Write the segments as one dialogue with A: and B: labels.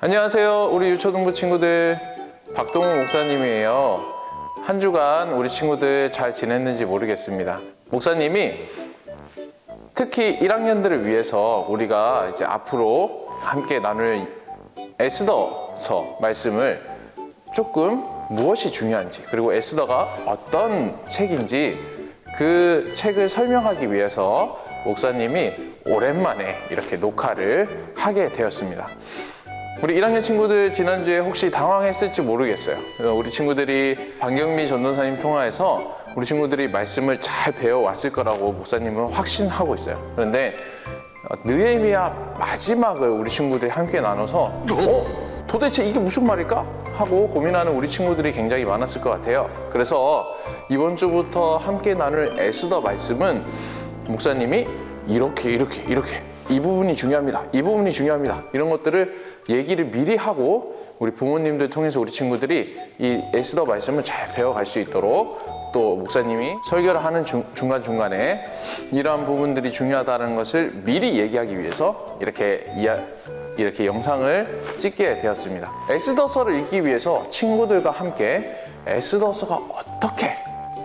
A: 안녕하세요. 우리 유초등부 친구들 박동우 목사님이에요. 한 주간 우리 친구들 잘 지냈는지 모르겠습니다. 목사님이 특히 1학년들을 위해서 우리가 이제 앞으로 함께 나눌 에스더서 말씀을 조금 무엇이 중요한지 그리고 에스더가 어떤 책인지 그 책을 설명하기 위해서 목사님이 오랜만에 이렇게 녹화를 하게 되었습니다. 우리 1학년 친구들 지난주에 혹시 당황했을지 모르겠어요. 우리 친구들이 방경미 전도사님 통화해서 우리 친구들이 말씀을 잘 배워왔을 거라고 목사님은 확신하고 있어요. 그런데 어, 느헤미야 마지막을 우리 친구들이 함께 나눠서 어? 도대체 이게 무슨 말일까? 하고 고민하는 우리 친구들이 굉장히 많았을 것 같아요. 그래서 이번 주부터 함께 나눌 에스더 말씀은 목사님이 이렇게 이렇게 이렇게 이 부분이 중요합니다. 이 부분이 중요합니다. 이런 것들을 얘기를 미리 하고 우리 부모님들 통해서 우리 친구들이 이 에스더 말씀을 잘 배워갈 수 있도록 또 목사님이 설교를 하는 중, 중간중간에 이러한 부분들이 중요하다는 것을 미리 얘기하기 위해서 이렇게 이야, 이렇게 영상을 찍게 되었습니다. 에스더서를 읽기 위해서 친구들과 함께 에스더서가 어떻게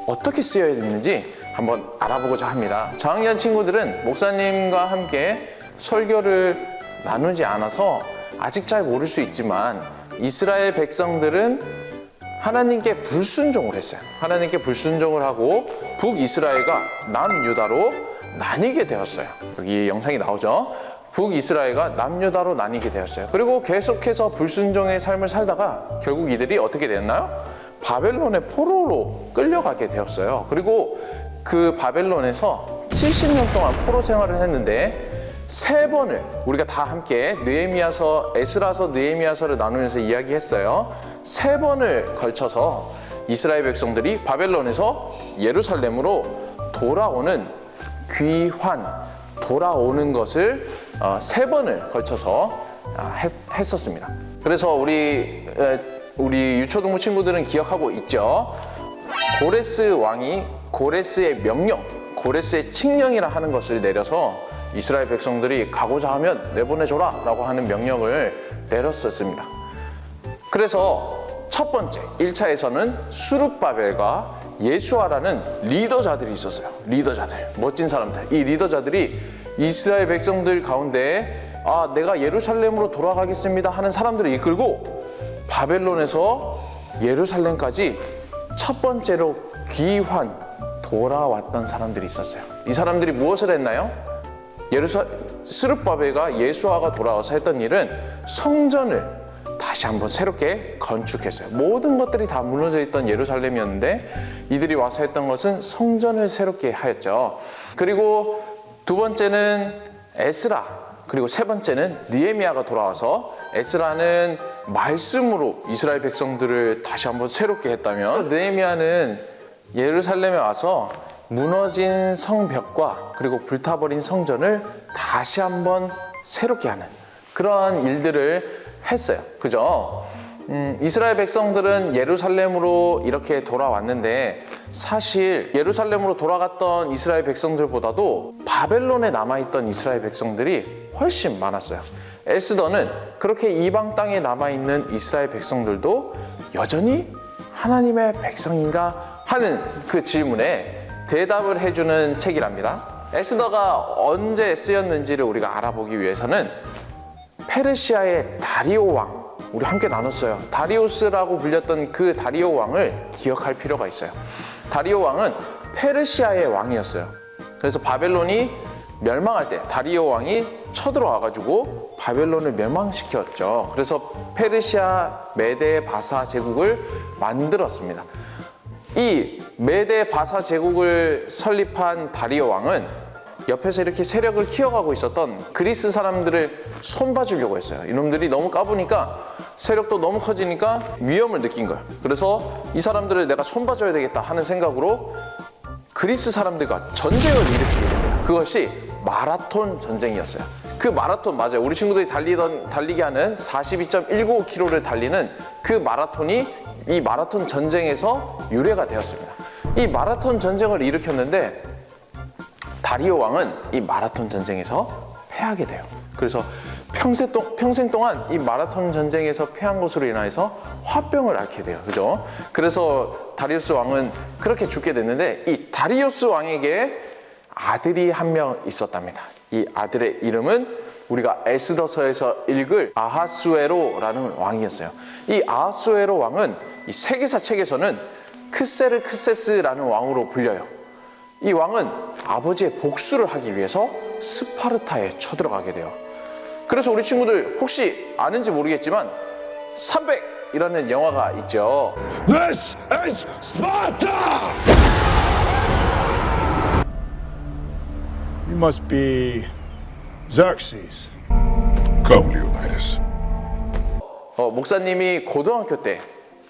A: 어떻게 쓰여야 되는지 한번 알아보고자 합니다. 저학년 친구들은 목사님과 함께 설교를 나누지 않아서 아직 잘 모를 수 있지만 이스라엘 백성들은 하나님께 불순종을 했어요. 하나님께 불순종을 하고 북이스라엘과 남유다로 나뉘게 되었어요. 여기 영상이 나오죠. 북이스라엘과 남유다로 나뉘게 되었어요. 그리고 계속해서 불순종의 삶을 살다가 결국 이들이 어떻게 됐나요? 바벨론의 포로로 끌려가게 되었어요. 그리고 그 바벨론에서 70년 동안 포로 생활을 했는데 세 번을 우리가 다 함께 느헤미야서, 에스라서, 느헤미야서를 나누면서 이야기했어요. 세 번을 걸쳐서 이스라엘 백성들이 바벨론에서 예루살렘으로 돌아오는 귀환, 돌아오는 것을 어, 세 번을 걸쳐서 아, 했, 했었습니다. 그래서 우리 에, 우리 유초등부 친구들은 기억하고 있죠. 고레스 왕이 고레스의 명령, 고레스의 칙령이라 하는 것을 내려서 이스라엘 백성들이 가고자 하면 내보내줘라 라고 하는 명령을 내렸었습니다. 그래서 첫 번째 1차에서는 수룹바벨과 예수아라는 리더자들이 있었어요. 리더자들, 멋진 사람들. 이 리더자들이 이스라엘 백성들 가운데 아, 내가 예루살렘으로 돌아가겠습니다 하는 사람들을 이끌고 바벨론에서 예루살렘까지 첫 번째로 귀환 돌아왔던 사람들이 있었어요. 이 사람들이 무엇을 했나요? 예루사 스룹바벨과 예수아가 돌아와서 했던 일은 성전을 다시 한번 새롭게 건축했어요. 모든 것들이 다 무너져 있던 예루살렘이었는데 이들이 와서 했던 것은 성전을 새롭게 하였죠. 그리고 두 번째는 에스라 그리고 세 번째는 니에미아가 돌아와서 에스라는 말씀으로 이스라엘 백성들을 다시 한번 새롭게 했다면 느헤미야는 예루살렘에 와서 무너진 성벽과 그리고 불타버린 성전을 다시 한번 새롭게 하는 그러한 일들을 했어요. 그죠? 음, 이스라엘 백성들은 예루살렘으로 이렇게 돌아왔는데 사실 예루살렘으로 돌아갔던 이스라엘 백성들보다도 바벨론에 남아있던 이스라엘 백성들이 훨씬 많았어요. 에스더는 그렇게 이방 땅에 남아있는 이스라엘 백성들도 여전히 하나님의 백성인가 하는 그 질문에 대답을 해주는 책이랍니다. 에스더가 언제 쓰였는지를 우리가 알아보기 위해서는 페르시아의 다리오 왕 우리 함께 나눴어요. 다리우스라고 불렸던 그 다리오 왕을 기억할 필요가 있어요. 다리오 왕은 페르시아의 왕이었어요. 그래서 바벨론이 멸망할 때 다리오 왕이 쳐들어와 가지고 바벨론을 멸망시켰죠. 그래서 페르시아 메데 바사 제국을 만들었습니다. 이 메데 바사 제국을 설립한 다리오 왕은 옆에서 이렇게 세력을 키워가고 있었던 그리스 사람들을 손봐주려고 했어요. 이놈들이 너무 까부니까 세력도 너무 커지니까 위험을 느낀 거예요. 그래서 이 사람들을 내가 손봐줘야 되겠다 하는 생각으로 그리스 사람들과 전쟁을 일으키게 됩니다. 그것이 마라톤 전쟁이었어요. 그 마라톤 맞아요. 우리 친구들이 달리던 달리게 하는 42.195km를 달리는 그 마라톤이 이 마라톤 전쟁에서 유래가 되었습니다. 이 마라톤 전쟁을 일으켰는데 다리오 왕은 이 마라톤 전쟁에서 패하게 돼요. 그래서 평생, 동안 이 마라톤 전쟁에서 패한 것으로 인하여서 화병을 앓게 돼요. 그죠? 그래서 다리우스 왕은 그렇게 죽게 됐는데 이 다리우스 왕에게 아들이 한 명 있었답니다. 이 아들의 이름은 우리가 에스더서에서 읽을 아하수에로라는 왕이었어요. 이 아하수에로 왕은 이 세계사 책에서는 크세르 크세스라는 왕으로 불려요. 이 왕은 아버지의 복수를 하기 위해서 스파르타에 쳐들어가게 돼요. 그래서 우리 친구들 혹시 아는지 모르겠지만 300이라는 영화가 있죠.
B: This is Sparta! You must be Xerxes.
C: Come, Leonidas.
A: 어, 목사님이 고등학교 때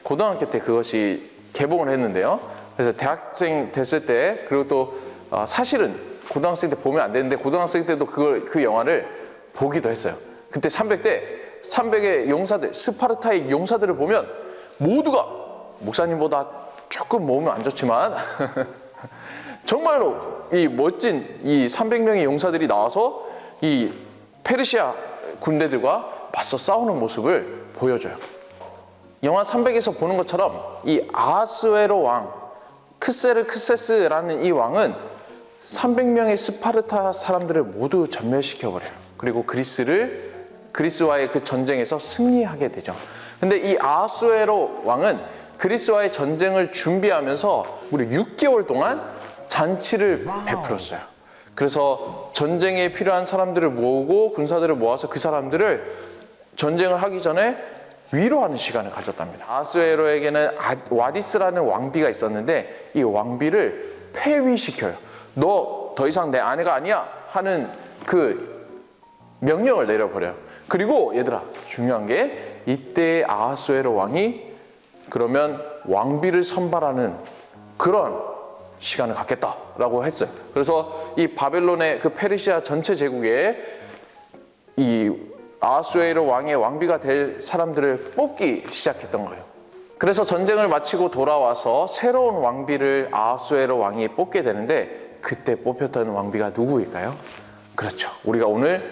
A: 고등학교 때 그것이 개봉을 했는데요. 그래서 대학생 됐을 때 그리고 또 어, 사실은 고등학생 때 보면 안 되는데 고등학생 때도 그걸 그 영화를 보기도 했어요. 그때 300대 300의 용사들 스파르타의 용사들을 보면 모두가 목사님보다 조금 몸은 안 좋지만 정말로 이 멋진 이 300명의 용사들이 나와서 이 페르시아 군대들과 맞서 싸우는 모습을 보여줘요. 영화 300에서 보는 것처럼 이 아하스웨로 왕 크세르 크세스라는 이 왕은 300명의 스파르타 사람들을 모두 전멸시켜 버려요. 그리고 그리스를 그리스와의 그 전쟁에서 승리하게 되죠. 근데 이 아하스웨로 왕은 그리스와의 전쟁을 준비하면서 무려 6개월 동안 잔치를 베풀었어요. 그래서 전쟁에 필요한 사람들을 모으고 군사들을 모아서 그 사람들을 전쟁을 하기 전에 위로하는 시간을 가졌답니다. 아스웨로에게는 아- 와디스라는 왕비가 있었는데 이 왕비를 폐위시켜요. 너 더 이상 내 아내가 아니야 하는 그 명령을 내려버려요. 그리고 얘들아 중요한 게 이때 아하수에로 왕이 그러면 왕비를 선발하는 그런 시간을 갖겠다라고 했어요. 그래서 이 바벨론의 그 페르시아 전체 제국에 이 아하수에로 왕의 왕비가 될 사람들을 뽑기 시작했던 거예요. 그래서 전쟁을 마치고 돌아와서 새로운 왕비를 아하수에로 왕이 뽑게 되는데 그때 뽑혔던 왕비가 누구일까요? 그렇죠. 우리가 오늘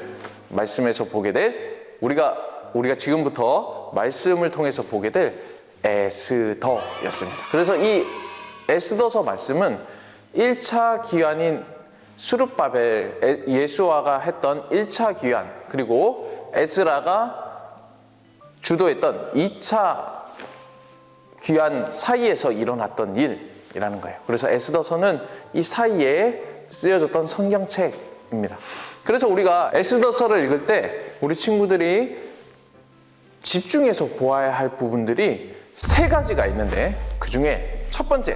A: 말씀에서 보게 될 우리가 우리가 지금부터 말씀을 통해서 보게 될 에스더였습니다. 그래서 이 에스더서 말씀은 1차 기한인 수르바벨 에- 예수아가 했던 1차 기한 그리고 에스라가 주도했던 2차 귀한 사이에서 일어났던 일이라는 거예요. 그래서 에스더서는 이 사이에 쓰여졌던 성경책입니다. 그래서 우리가 에스더서를 읽을 때 우리 친구들이 집중해서 보아야 할 부분들이 세 가지가 있는데 그 중에 첫 번째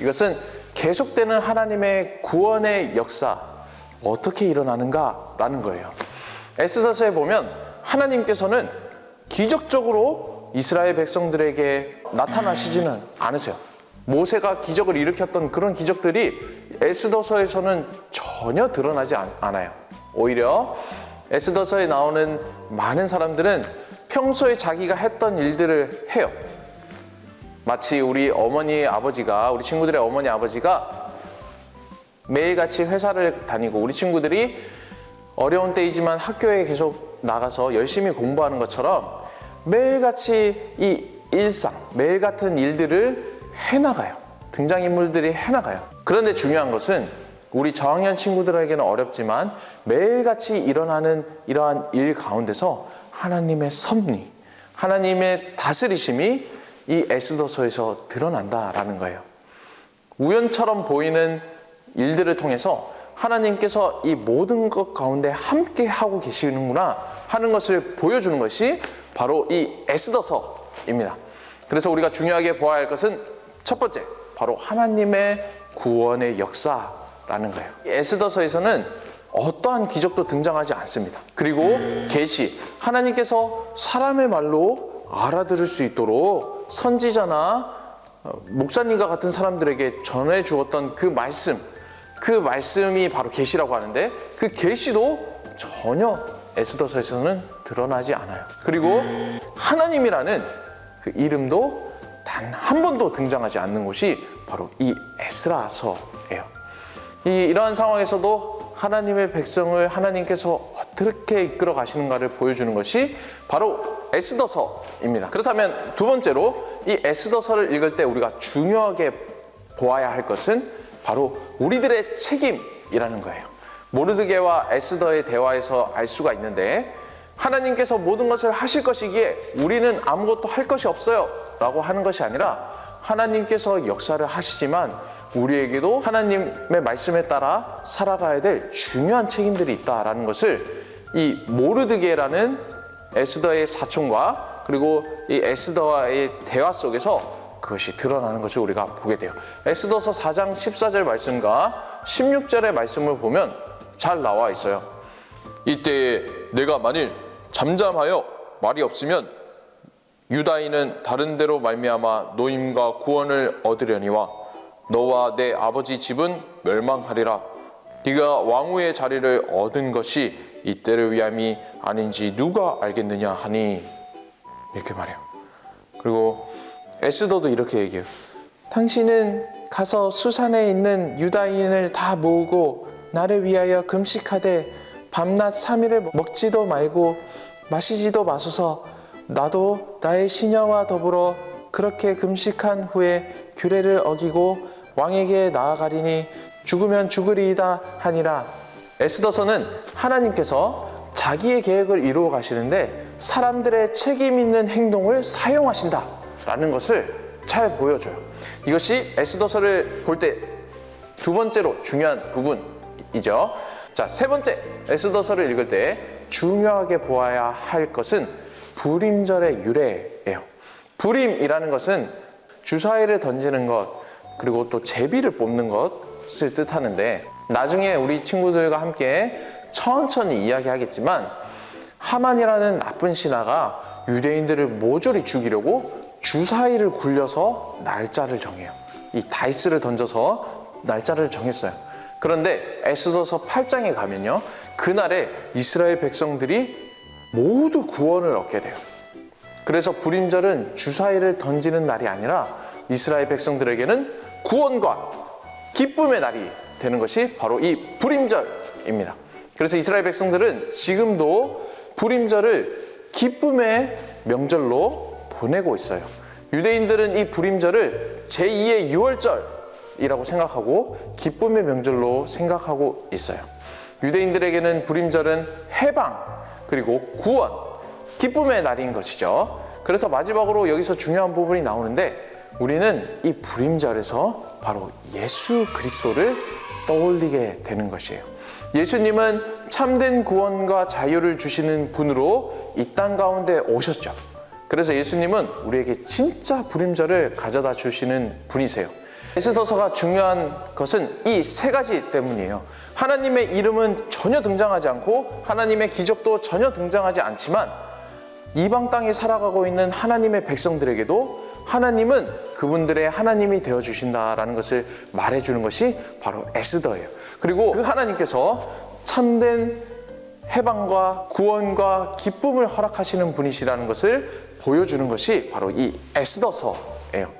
A: 이것은 계속되는 하나님의 구원의 역사 어떻게 일어나는가라는 거예요. 에스더서에 보면 하나님께서는 기적적으로 이스라엘 백성들에게 나타나시지는 않으세요. 모세가 기적을 일으켰던 그런 기적들이 에스더서에서는 전혀 드러나지 않- 않아요. 오히려 에스더서에 나오는 많은 사람들은 평소에 자기가 했던 일들을 해요. 마치 우리 어머니 아버지가 우리 친구들의 어머니 아버지가 매일같이 회사를 다니고 우리 친구들이 어려운 때이지만 학교에 계속 나가서 열심히 공부하는 것처럼 매일같이 이 일상, 매일 같은 일들을 해나가요. 등장인물들이 해나가요. 그런데 중요한 것은 우리 저학년 친구들에게는 어렵지만 매일같이 일어나는 이러한 일 가운데서 하나님의 섭리, 하나님의 다스리심이 이 에스더서에서 드러난다라는 거예요. 우연처럼 보이는 일들을 통해서 하나님께서 이 모든 것 가운데 함께 하고 계시는구나 하는 것을 보여주는 것이 바로 이 에스더서입니다. 그래서 우리가 중요하게 보아야 할 것은 첫 번째, 바로 하나님의 구원의 역사라는 거예요. 이 에스더서에서는 어떠한 기적도 등장하지 않습니다. 그리고 계시 하나님께서 사람의 말로 알아들을 수 있도록 선지자나 어, 목사님과 같은 사람들에게 전해 주었던 그 말씀, 그 말씀이 바로 계시라고 하는데 그 계시도 전혀 에스더서에서는 드러나지 않아요. 그리고 하나님이라는 그 이름도 단 한 번도 등장하지 않는 곳이 바로 이 에스라서예요. 이 이러한 상황에서도 하나님의 백성을 하나님께서 어떻게 이끌어 가시는가를 보여주는 것이 바로 에스더서입니다. 그렇다면 두 번째로 이 에스더서를 읽을 때 우리가 중요하게 보아야 할 것은 바로 우리들의 책임이라는 거예요. 모르드게와 에스더의 대화에서 알 수가 있는데 하나님께서 모든 것을 하실 것이기에 우리는 아무것도 할 것이 없어요 라고 하는 것이 아니라 하나님께서 역사를 하시지만 우리에게도 하나님의 말씀에 따라 살아가야 될 중요한 책임들이 있다라는 것을 이 모르드게라는 에스더의 사촌과 그리고 이 에스더와의 대화 속에서 그것이 드러나는 것을 우리가 보게 돼요. 에스더서 4장 14절 말씀과 16절의 말씀을 보면 잘 나와 있어요. 이때에 내가 만일 잠잠하여 말이 없으면 유다인은 다른 데로 말미암아 노임과 구원을 얻으려니와 너와 내 아버지 집은 멸망하리라. 네가 왕후의 자리를 얻은 것이 이 때를 위함이 아닌지 누가 알겠느냐 하니 이렇게 말해요. 그리고 에스더도 이렇게 얘기해요. 당신은 가서 수산에 있는 유다인을 다 모으고 나를 위하여 금식하되 밤낮 3일을 먹지도 말고 마시지도 마소서 나도 나의 시녀와 더불어 그렇게 금식한 후에 규례를 어기고 왕에게 나아가리니 죽으면 죽으리이다 하니라 에스더서는 하나님께서 자기의 계획을 이루어 가시는데 사람들의 책임 있는 행동을 사용하신다 라는 것을 잘 보여줘요 이것이 에스더서를 볼 때 두 번째로 중요한 부분이죠 자, 세 번째 에스더서를 읽을 때 중요하게 보아야 할 것은 불임절의 유래예요. 불임이라는 것은 주사위를 던지는 것 그리고 또 제비를 뽑는 것을 뜻하는데 나중에 우리 친구들과 함께 천천히 이야기하겠지만 하만이라는 나쁜 신하가 유대인들을 모조리 죽이려고 주사위를 굴려서 날짜를 정해요. 이 다이스를 던져서 날짜를 정했어요. 그런데 에스더서 8장에 가면요. 그날에 이스라엘 백성들이 모두 구원을 얻게 돼요. 그래서 불임절은 주사위를 던지는 날이 아니라 이스라엘 백성들에게는 구원과 기쁨의 날이 되는 것이 바로 이 불임절입니다. 그래서 이스라엘 백성들은 지금도 불임절을 기쁨의 명절로 보내고 있어요. 유대인들은 이 불임절을 제2의 6월절이라고 생각하고 기쁨의 명절로 생각하고 있어요. 유대인들에게는 불임절은 해방 그리고 구원 기쁨의 날인 것이죠. 그래서 마지막으로 여기서 중요한 부분이 나오는데 우리는 이 불임절에서 바로 예수 그리스도를 떠올리게 되는 것이에요. 예수님은 참된 구원과 자유를 주시는 분으로 이 땅 가운데 오셨죠. 그래서 예수님은 우리에게 진짜 불임절을 가져다 주시는 분이세요. 에스더서가 중요한 것은 이 세 가지 때문이에요. 하나님의 이름은 전혀 등장하지 않고 하나님의 기적도 전혀 등장하지 않지만 이방 땅에 살아가고 있는 하나님의 백성들에게도 하나님은 그분들의 하나님이 되어 주신다라는 것을 말해 주는 것이 바로 에스더예요. 그리고 그 하나님께서 참된 해방과 구원과 기쁨을 허락하시는 분이시라는 것을 보여주는 것이 바로 이 에스더서예요.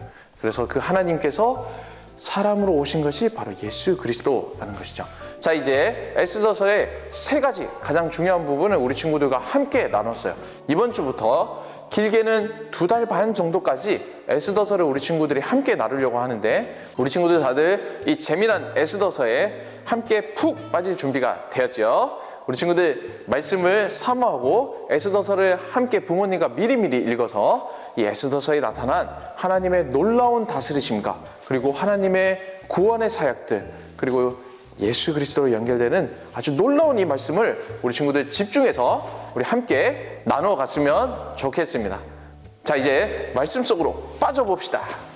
A: 그래서 그 하나님께서 사람으로 오신 것이 바로 예수 그리스도라는 것이죠. 자, 이제 에스더서의 세 가지 가장 중요한 부분을 우리 친구들과 함께 나눴어요. 이번 주부터 길게는 두 달 반 정도까지 에스더서를 우리 친구들이 함께 나누려고 하는데 우리 친구들 다들 이 재미난 에스더서에 함께 푹 빠질 준비가 되었죠. 우리 친구들 말씀을 사모하고 에스더서를 함께 부모님과 미리미리 읽어서 이 에스더서에 나타난 하나님의 놀라운 다스리심과 그리고 하나님의 구원의 사역들 그리고 예수 그리스도로 연결되는 아주 놀라운 이 말씀을 우리 친구들 집중해서 우리 함께 나누어 갔으면 좋겠습니다. 자, 이제 말씀 속으로 빠져봅시다.